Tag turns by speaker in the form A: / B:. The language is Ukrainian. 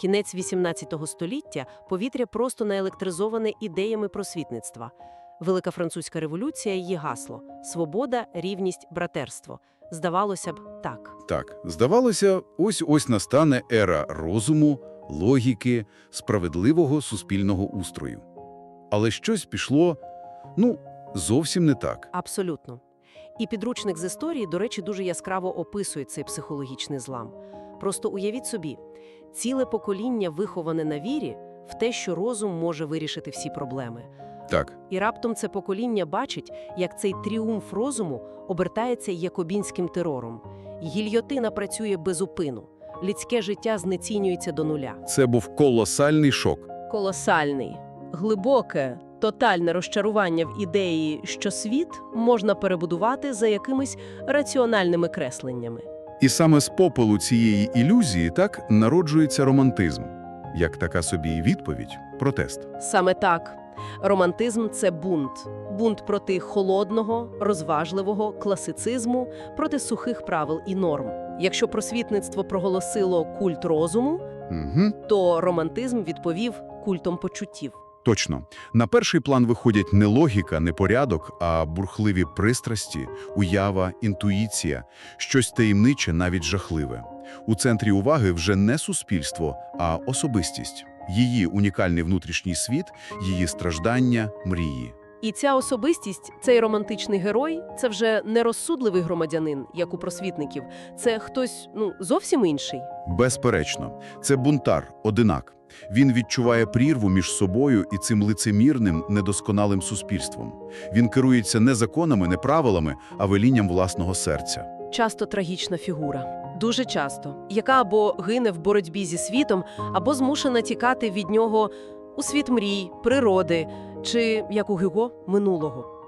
A: Кінець 18 століття повітря просто наелектризоване ідеями просвітництва. Велика французька революція її гасло свобода, рівність, братерство. Здавалося б, так.
B: Так, здавалося, ось-ось настане ера розуму, логіки, справедливого суспільного устрою. Але щось пішло, ну, зовсім не так.
A: Абсолютно. І підручник з історії, до речі, дуже яскраво описує цей психологічний злам. Просто уявіть собі, ціле покоління виховане на вірі в те, що розум може вирішити всі проблеми.
B: Так,
A: І раптом це покоління бачить, як цей тріумф розуму обертається якобінським терором. Гільйотина працює безупину. Людське життя знецінюється до нуля.
B: це був колосальний шок.
A: Колосальний, глибоке, тотальне розчарування в ідеї, що світ можна перебудувати за якимись раціональними кресленнями.
B: І саме з попелу цієї ілюзії так народжується романтизм. Як така собі відповідь, протест.
A: Саме так. Романтизм це бунт. Бунт проти холодного, розважливого класицизму, проти сухих правил і норм. Якщо просвітництво проголосило культ розуму,
B: Угу.
A: то романтизм відповів культом почуттів.
B: Точно. На перший план виходять не логіка, не порядок, а бурхливі пристрасті, уява, інтуїція, щось таємниче, навіть жахливе. У центрі уваги вже не суспільство, а особистість. Її унікальний внутрішній світ, її страждання, мрії.
A: І ця особистість, цей романтичний герой, це вже не розсудливий громадянин, як у просвітників. Це хтось ну зовсім інший.
B: Безперечно, це бунтар, одинак. Він відчуває прірву між собою і цим лицемірним, недосконалим суспільством. Він керується не законами, не правилами, а велінням власного серця.
A: Часто трагічна фігура. Дуже часто, яка або гине в боротьбі зі світом, або змушена тікати від нього у світ мрій, природи чи, як у Гюго, минулого.